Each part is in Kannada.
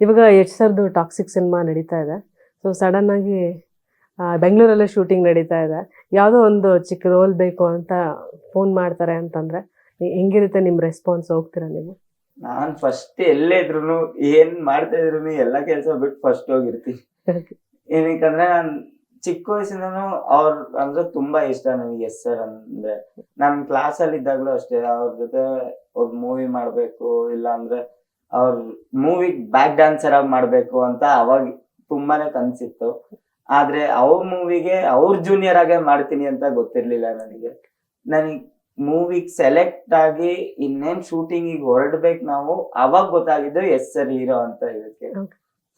ಇವಾಗ ಎಷ್ಟು ಸರ್ದು ಟಾಕ್ಸಿಕ್ ಸಿನಿಮಾ ನಡೀತಾ ಇದೆ. ಸೊ ಸಡನ್ ಆಗಿ ಬೆಂಗಳೂರಲ್ಲೇ ಶೂಟಿಂಗ್ ನಡೀತಾ ಇದೆ. ಯಾವುದೋ ಒಂದು ಚಿಕ್ಕ ರೋಲ್ ಬೇಕು ಅಂತ ಫೋನ್ ಮಾಡ್ತಾರೆ ಅಂತಂದ್ರೆ ಹೆಂಗಿರುತ್ತೆ ನಿಮ್ಮ ರೆಸ್ಪಾನ್ಸ್ ಹೋಗ್ತೀರಾ ನೀವು? ನಾನು ಫಸ್ಟ್ ಎಲ್ಲೇ ಇದ್ರು ಏನ್ ಮಾಡ್ತಾ ಇದ್ರು ಎಲ್ಲ ಕೆಲಸ ಬಿಟ್ಟು ಫಸ್ಟ್ ಹೋಗಿರ್ತೀನಿ. ಏನಕ್ಕಂದ್ರೆ ನಾನು ಚಿಕ್ಕ ವಯಸ್ಸಿಂದನು ಅವ್ರ ಅಂದ್ರೆ ತುಂಬಾ ಇಷ್ಟ ನನಗೆ ಎಸ್ ಸರ್ ಅಂದ್ರೆ. ನಾನು ಕ್ಲಾಸ್ ಅಲ್ಲಿ ಇದ್ದಾಗ್ಲೂ ಅಷ್ಟೇ ಅವ್ರ ಜೊತೆ ಒಂದು ಮೂವಿ ಮಾಡಬೇಕು ಇಲ್ಲ ಅಂದ್ರೆ ಅವ್ರ ಮೂವಿಗ್ ಬ್ಯಾಕ್ ಡ್ಯಾನ್ಸರ್ ಆಗಿ ಮಾಡ್ಬೇಕು ಅಂತ ಅವಾಗ ತುಂಬಾನೇ ಕನ್ಸಿತ್ತು. ಆದ್ರೆ ಅವ್ರ ಮೂವಿಗೆ ಅವ್ರ ಜೂನಿಯರ್ ಆಗೇ ಮಾಡ್ತೀನಿ ಅಂತ ಗೊತ್ತಿರ್ಲಿಲ್ಲ ನನಗೆ. ನನಗ್ ಮೂವಿಗ್ ಸೆಲೆಕ್ಟ್ ಆಗಿ ಇನ್ನೇನ್ ಶೂಟಿಂಗ್ ಹೊರಡ್ಬೇಕು ನಾವು ಅವಾಗ ಗೊತ್ತಾಗಿದ್ದು ಎಸ್ ಸರ್ ಹೀರೋ ಅಂತ ಇದಕ್ಕೆ.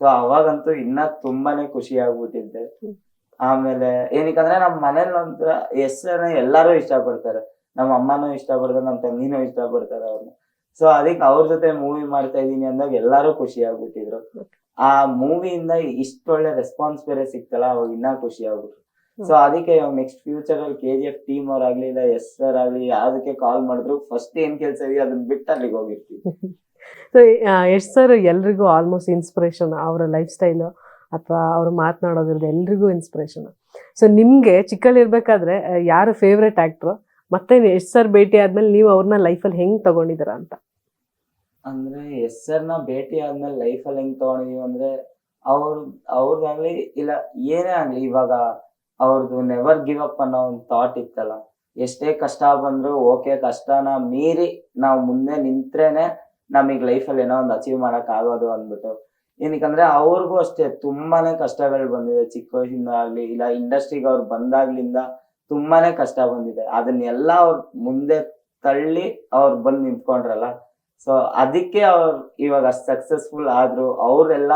ಸೊ ಅವಾಗಂತೂ ಇನ್ನ ತುಂಬಾನೇ ಖುಷಿ ಆಗ್ಬಿಟ್ಟಿದ್ದೆ. ಆಮೇಲೆ ಏನಕ್ಕಂದ್ರೆ ನಮ್ ಮನೇಲಿ ಒಂಥರ ಎಸ್ ಸರ್ ಎಲ್ಲಾರು ಇಷ್ಟಪಡ್ತಾರೆ. ನಮ್ಮ ಅಮ್ಮನೂ ಇಷ್ಟಪಡ್ತಾರೆ ನಮ್ಮ ತಂಗಿನೂ ಇಷ್ಟಪಡ್ತಾರೆ ಅವ್ರನ್ನ ಸೊ ಅದಕ್ಕೆ ಅವ್ರ ಜೊತೆ ಮೂವಿ ಮಾಡ್ತಾ ಇದೀನಿ ಅಂದಾಗ ಎಲ್ಲಾರು ಖುಷಿ ಆಗ್ಬಿಟ್ಟಿದ್ರು. ಆ ಮೂವಿಯಿಂದ ಇಷ್ಟೊಳ್ಳೆ ರೆಸ್ಪಾನ್ಸ್ ಬೇರೆ ಸಿಕ್ತಲ್ಲ ಅವಾಗ ಇನ್ನ ಖುಷಿ ಆಗ್ಬಿಟ್ರು. ಸೊ ಅದಕ್ಕೆ ನೆಕ್ಸ್ಟ್ ಫ್ಯೂಚರ್ ಅಲ್ಲಿ ಕೆ ಜಿ ಎಫ್ ಟೀಮ್ ಅವ್ರ ಆಗ್ಲಿ ಇಲ್ಲ ಎಸ್ ಸರ್ ಆಗ್ಲಿ ಯಾವ್ದಕ್ಕೆ ಕಾಲ್ ಮಾಡಿದ್ರು ಫಸ್ಟ್ ಏನ್ ಕೆಲ್ಸ ಇದೆಯೋ ಅದನ್ನ ಬಿಟ್ಟು ಅಲ್ಲಿಗೆ ಹೋಗಿರ್ತೀವಿ. ಸೊ ಎಸ್ ಸರ್ ಎಲ್ರಿಗೂ ಆಲ್ಮೋಸ್ಟ್ ಇನ್ಸ್ಪಿರೇಷನ್ ಅವರ ಲೈಫ್ ಸ್ಟೈಲ್ ಅಥವಾ ಅವರು ಮಾತನಾಡೋದ್ರದ್ದು ಎಲ್ರಿಗೂ ಇನ್ಸ್ಪಿರೇಷನ್ ಸೊ ನಿಮಗೆ ಚಿಕ್ಕಲ್ಲಿ ಇರ್ಬೇಕಾದ್ರೆ ಯಾರು ಫೇವ್ರೆಟ್ ಆ್ಯಕ್ಟ್ರು ಮತ್ತೆ ಎಸ್ ಸರ್ ಭೇಟಿ ಆದ್ಮೇಲೆ ನೀವು ಅವ್ರನ್ನ ಅಲ್ಲಿ ಹೆಂಗ್ ತಗೊಂಡಿದ್ದೀರ ಅಂತ? ಅಂದ್ರೆ ಎಸ್ ಸರ್ನ ಭೇಟಿ ಆದ್ಮೇಲೆ ಅಲ್ಲಿ ಹೆಂಗ್ ತಗೊಂಡಿದೀವಿ ಅಂದ್ರೆ ಅವ್ರ, ಅವ್ರಿಗಾಗ್ಲಿ ಇಲ್ಲ, ಏನೇ ಆಗ್ಲಿ ಇವಾಗ ಅವ್ರದ್ದು ನೆವರ್ ಗಿವ್ ಅಪ್ ಅನ್ನೋ ಒಂದು ಥಾಟ್ ಇತ್ತಲ್ಲ, ಎಷ್ಟೇ ಕಷ್ಟ ಬಂದ್ರು ಓಕೆ ಕಷ್ಟನ ಮೀರಿ ನಾವು ಮುಂದೆ ನಿಂತ್ರೇನೆ ನಮಗ್ ಲೈಫ್ ಅಲ್ಲಿ ಏನೋ ಒಂದು ಅಚೀವ್ ಮಾಡಕ್ ಆಗೋದು ಅಂದ್ಬಿಟ್ಟು. ಏನಕ್ಕಂದ್ರೆ ಅವ್ರಿಗೂ ಅಷ್ಟೇ ತುಂಬಾನೇ ಕಷ್ಟಗಳು ಬಂದಿದೆ, ಚಿಕ್ಕ ವಯಸ್ಸಿಂದ ಆಗ್ಲಿ ಇಲ್ಲ ಇಂಡಸ್ಟ್ರಿಗೆ ಅವ್ರು ಬಂದಾಗ್ಲಿಂದ ತುಂಬಾನೇ ಕಷ್ಟ ಬಂದಿದೆ. ಅದನ್ನೆಲ್ಲ ಅವ್ರ ಮುಂದೆ ತಳ್ಳಿ ಅವ್ರು ಬಂದ್ ನಿಂತ್ಕೊಂಡ್ರಲ್ಲ. ಸೊ ಅದಕ್ಕೆ ಅವ್ರು ಇವಾಗ ಸಕ್ಸಸ್ಫುಲ್ ಆದ್ರು ಅವ್ರೆಲ್ಲ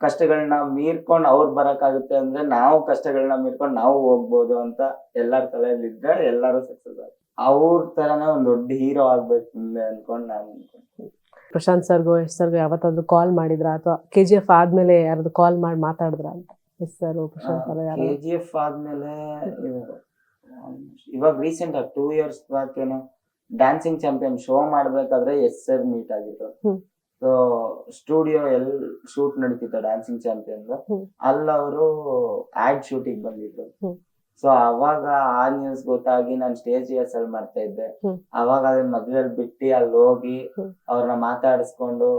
ಕಷ್ಟಗಳನ್ನ ಮೀರ್ಕೊಂಡು ಅವ್ರು ಬರಕಾಗುತ್ತೆ ಅಂದ್ರೆ ನಾವು ಕಷ್ಟಗಳನ್ನ ಮೀರ್ಕೊಂಡು ನಾವು ಹೋಗ್ಬೋದು ಅಂತ ಎಲ್ಲಾರ ತಲೆಯಲ್ಲಿ ಇದ್ರೆ ಎಲ್ಲಾರು ಸಕ್ಸಸ್ ಆಗ ಅವ್ರ ತರನೇ ಒಂದ್ ದೊಡ್ಡ ಹೀರೋ ಆಗ್ಬೇಕು ಮುಂದೆ ಅನ್ಕೊಂಡ್ ನಾನು ಪ್ರಶಾಂತ್ ಸರ್ಗೋ ಎಸ್ ಸರ್ಗೋ ಯಾವತ್ತಾದ್ರೂ ಕಾಲ್ ಮಾಡಿದ್ರ ಅಥವಾ ಕೆ ಜಿ ಎಫ್ ಆದ್ಮೇಲೆ ಯಾರಾದ್ರು ಕಾಲ್ ಮಾಡಿ ಮಾತಾಡಿದ್ರ ಅಂತ? Yash sir Prashanth sir K G F ಆದ್ಮೇಲೆ ಇವಾಗ- ರೀಸೆಂಟ್ ಆಗಿ ಟೂ ಇಯರ್ಸ್ ಬ್ಯಾಕ್ ಏನೋ ಡ್ಯಾನ್ಸಿಂಗ್ ಚಾಂಪಿಯನ್ ಶೋ ಮಾಡ್ಬೇಕಾದ್ರೆ ಎಸ್ ಸರ್ ಮೀಟ್ ಆಗಿತ್ತು ಸೊ ಸ್ಟುಡಿಯೋ ಎಲ್ ಶೂಟ್ ನಡೀತಿತ್ತು ಡ್ಯಾನ್ಸಿಂಗ್ ಚಾಂಪಿಯನ್. ಅಲ್ಲಿ ಅವರು ಆಡ್ ಶೂಟಿಂಗ್ ಬಂದಿದ್ರು. ಸೊ ಅವಾಗ ಆ ನ್ಯೂಸ್ ಗೊತ್ತಾಗಿ ನಾನು ಸ್ಟೇಜ್ ರಿಹರ್ಸಲ್ ಮಾಡ್ತಾ ಇದ್ದೆ ಅವಾಗ ಅದನ್ನ ಮದ್ವೆಲ್ ಬಿಟ್ಟು ಅಲ್ಲಿ ಹೋಗಿ. ಅವ್ರನ್ನ ಮಾತಾಡಿಸ್ಕೊಂಡು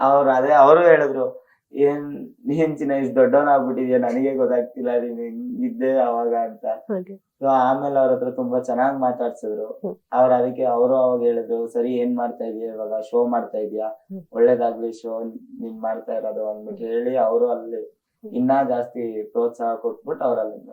ಅವ್ರು ಅದೇ ಅವರು ಹೇಳಿದ್ರು ಏನ್ ನೀನ್ ಚಿನ್ನ ಇಷ್ಟು ದೊಡ್ಡವನಾಗ್ಬಿಟ್ಟಿದ್ಯಾ? ನನಗೆ ಗೊತ್ತಾಗ್ತಿಲ್ಲ ನೀನ್ ಹೆಂಗಿದ್ದೆ ಅವಾಗ ಅಂತ. ಹಾಗೆ. ಸೊ ಆಮೇಲೆ ಅವ್ರ ಹತ್ರ ತುಂಬಾ ಚೆನ್ನಾಗ್ ಮಾತಾಡ್ಸಿದ್ರು. ಹ್ಮ್. ಅವ್ರ ಅದಕ್ಕೆ ಅವರು ಅವಾಗ ಹೇಳಿದ್ರು ಸರಿ ಏನ್ ಮಾಡ್ತಾ ಇದೀಯ ಇವಾಗ? ಶೋ ಮಾಡ್ತಾ ಇದೀಯಾ? ಹ್ಮ್. ಒಳ್ಳೇದಾಗ್ಲಿ ಶೋ ನೀನ್ ಮಾಡ್ತಾ ಇರೋದು ಅಂದ್ಬಿಟ್ಟು ಹೇಳಿ ಅವರು ಅಲ್ಲಿ ಇನ್ನ ಜಾಸ್ತಿ ಪ್ರೋತ್ಸಾಹ ಕೊಟ್ಬಿಟ್ಟು ಅವ್ರಲ್ಲಿ ಅಲ್ಲಿಂದ